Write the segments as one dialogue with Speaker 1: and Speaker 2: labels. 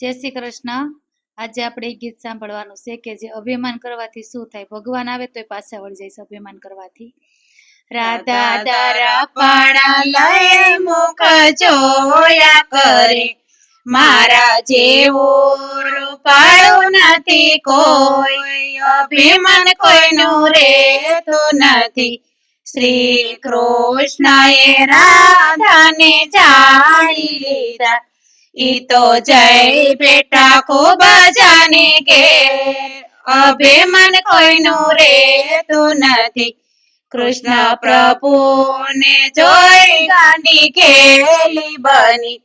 Speaker 1: જય શ્રી કૃષ્ણ. આજે આપણે એ ગીત સાંભળવાનું છે કે જે અભિમાન કરવાથી શું થાય? ભગવાન આવે તોય પાછા વળી જઈશ અભિમાન કરવાથી. રાધા દારા
Speaker 2: પાણા લઈ મુખ જોયા કરે. મારા જેવો રૂપાળું નથી કોઈ. અભિમાન કોઈનું રેતું નથી. શ્રી કૃષ્ણએ રાધાને જાણી લીધા. ઈ તો જય બેટા ખૂબ જાની કે, અભિમાન કોઈનું રેતું નથી. કૃષ્ણ પ્રભુને જોઈ ગાની ખેલી બની.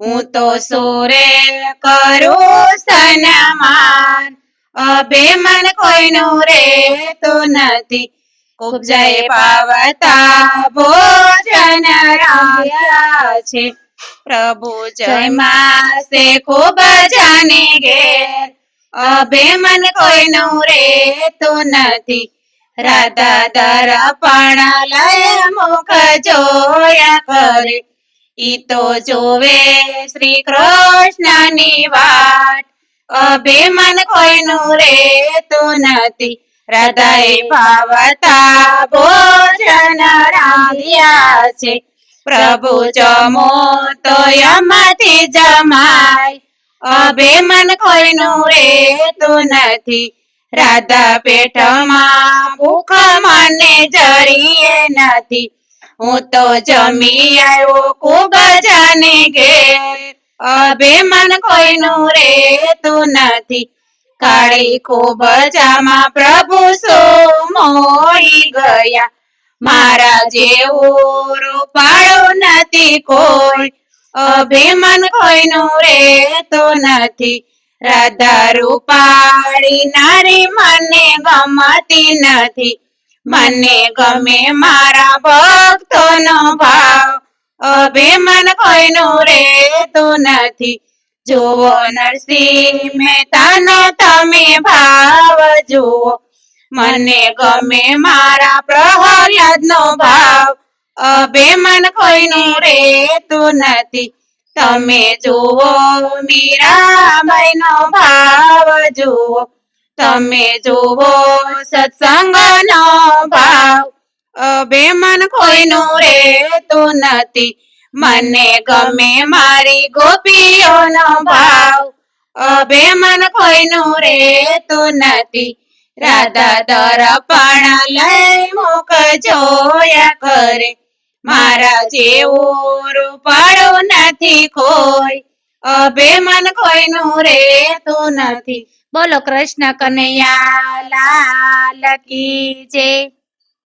Speaker 2: હું તો સુરે કરું સન્માન. અભિમાન કોઈનું રેતું નથી. ખૂબ જય પાવતા ભોજન રાખ્યા છે. પ્રભુ જય માસે ખૂબ જાને ઘેર. અભિમાન કોઈનું રેતું નથી. રાધા દારા પાણા લય મુખ જોયા કરે. ઈ તો જોવે શ્રી કૃષ્ણની વાટ. અભિમાન કોઈનું રેતું નથી. હૃદય ભાવતા ભોજન રાંધ્યા છે. પ્રભુ ચમો તો યમાંથી જમાય. અભિમાન કોઈનું રેતું નથી. રાધા પેટમાં ભૂખ મને જરીએ નથી. હું તો જમી આવ્યો ખૂબ જાને ઘેર. અભિમાન કોઈનું રેતું નથી. કાળી ખૂબ જામાં પ્રભુ સો મોઈ ગયા. મારા જેવું નથી કોઈ. અભિમાન કોઈનું રેતો નથી. રાધા રૂપાળી નારી મને ગમતી નથી. મને ગમે મારા ભક્તોનો ભાવ. અભિમાન કોઈનું રેતું નથી. જુઓ નરસિંહ મહેતાનો તમે ભાવ જુઓ. મને ગમે મારા પ્રહલાદનો ભાવ. અભિમાન કોઈનું રેતું નથી. તમે જુઓ મીરાબાઈનો ભાવ, જુઓ. તમે જુઓ સત્સંગનો ભાવ. અભિમાન કોઈનું રેતું નથી. મને ગમે મારી ગોપીઓનો ભાવ. અભિમાન કોઈનું રેતું નથી. રાધા દર્પણ લઈ મુખ જોયા કરે. મારા જેવું રૂપાળું નથી કોઈ. અભિમાન કોઈનું રેતું નથી. બોલો કૃષ્ણ કનૈયા લાલ કી જય.